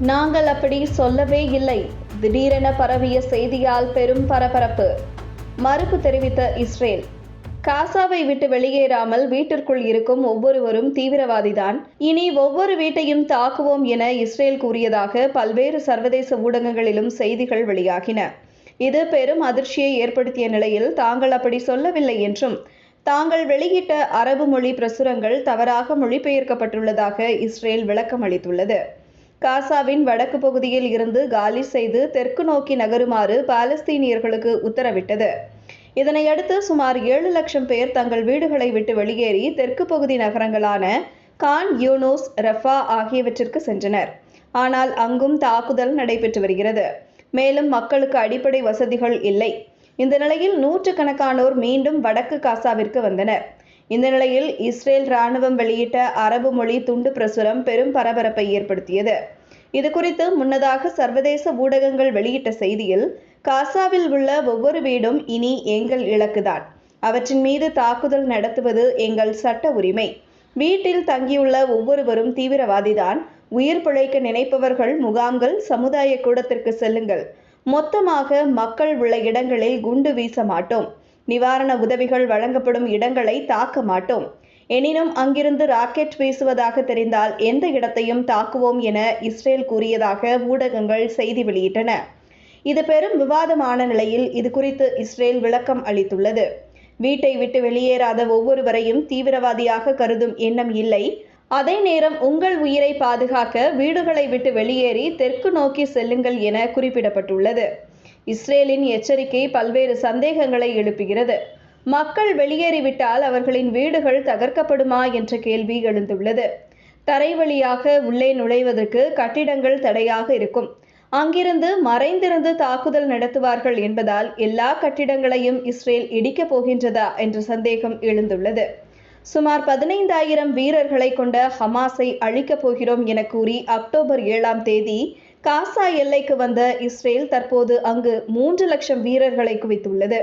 நாங்கள் அப்படி சொல்லவே இல்லை. திடீரென பரவிய செய்தியால் பெரும் பரபரப்பு. மறுப்பு தெரிவித்த இஸ்ரேல். காசாவை விட்டு வெளியேறாமல் வீட்டிற்குள் இருக்கும் ஒவ்வொருவரும் தீவிரவாதிதான். இனி ஒவ்வொரு வீட்டையும் தாக்குவோம் என இஸ்ரேல் கூறியதாக பல்வேறு சர்வதேச ஊடகங்களிலும் செய்திகள் வெளியாகின. இது பெரும் அதிர்ச்சியை ஏற்படுத்திய நிலையில் தாங்கள் அப்படி சொல்லவில்லை என்றும் தாங்கள் வெளியிட்ட அரபு மொழி பிரசுரங்கள் தவறாக மொழிபெயர்க்கப்பட்டுள்ளதாக இஸ்ரேல் விளக்கம் அளித்துள்ளது காசாவின் வடக்கு பகுதியில் இருந்து காலி செய்து தெற்கு நோக்கி நகருமாறு பாலஸ்தீனியர்களுக்கு உத்தரவிட்டது. இதனையடுத்து சுமார் ஏழு லட்சம் பேர் தங்கள் வீடுகளை விட்டு வெளியேறி தெற்கு பகுதி நகரங்களான கான் யூனோஸ் ரஃபா ஆகியவற்றிற்கு சென்றனர். ஆனால் அங்கும் தாக்குதல் நடைபெற்று வருகிறது. மேலும் மக்களுக்கு அடிப்படை வசதிகள் இல்லை. இந்த நிலையில் நூற்றுக்கணக்கானோர் மீண்டும் வடக்கு காசாவிற்கு வந்தனர். இந்த நிலையில் இஸ்ரேல் ராணுவம் வெளியிட்ட அரபு மொழி துண்டு பிரசுரம் பெரும் பரபரப்பை ஏற்படுத்தியது. இது குறித்து முன்னதாக சர்வதேச ஊடகங்கள் வெளியிட்ட செய்தியில் காசாவில் உள்ள ஒவ்வொரு வீடும் இனி எங்கள் இலக்குதான். அவற்றின் மீது தாக்குதல் நடத்துவது எங்கள் சட்ட உரிமை. வீட்டில் தங்கியுள்ள ஒவ்வொருவரும் தீவிரவாதிதான். உயிர் பிழைக்க நினைப்பவர்கள் முகாம்கள் சமுதாய கூடத்திற்கு செல்லுங்கள். மொத்தமாக மக்கள் உள்ள இடங்களில் குண்டு வீச மாட்டோம். நிவாரண உதவிகள் வழங்கப்படும் இடங்களை தாக்க மாட்டோம். எனினும் அங்கிருந்து ராக்கெட் வீசுவதாக தெரிந்தால் எந்த இடத்தையும் தாக்குவோம் என இஸ்ரேல் கூறியதாக ஊடகங்கள் செய்தி வெளியிட்டன. இது பெரும் விவாதமான நிலையில் இது குறித்து இஸ்ரேல் விளக்கம் அளித்துள்ளது. வீட்டை விட்டு வெளியேறாத ஒவ்வொருவரையும் தீவிரவாதியாக கருதும் எண்ணம் இல்லை. அதே நேரம் உங்கள் உயிரை பாதுகாக்க வீடுகளை விட்டு வெளியேறி தெற்கு நோக்கி செல்லுங்கள் என குறிப்பிடப்பட்டுள்ளது. இஸ்ரேலின் எச்சரிக்கை பல்வேறு சந்தேகங்களை எழுப்புகிறது. மக்கள் வெளியேறிவிட்டால் அவர்களின் வீடுகள் தகர்க்கப்படுமா என்ற கேள்வி எழுந்துள்ளது. தரை வழியாக உள்ளே நுழைவதற்கு கட்டிடங்கள் தடையாக இருக்கும். அங்கிருந்து மறைந்திருந்து தாக்குதல் நடத்துவார்கள் என்பதால் எல்லா கட்டிடங்களையும் இஸ்ரேல் இடிக்கப் போகின்றதா என்ற சந்தேகம் எழுந்துள்ளது. சுமார் பதினைந்தாயிரம் வீரர்களை கொண்ட ஹமாஸை அழிக்கப் போகிறோம் என கூறி அக்டோபர் ஏழாம் தேதி காசா எல்லைக்கு வந்த இஸ்ரேல் தற்போது அங்கு மூன்று லட்சம் வீரர்களை குவித்துள்ளது.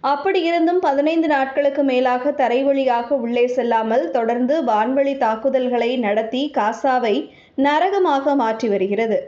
அப்படி இருந்தும் பதினைந்து நாட்களுக்கு மேலாக தரை வழியாக உள்ளே செல்லாமல் தொடர்ந்து வான்வழி தாக்குதல்களை நடத்தி காசாவை நரகமாக மாற்றி வருகிறது.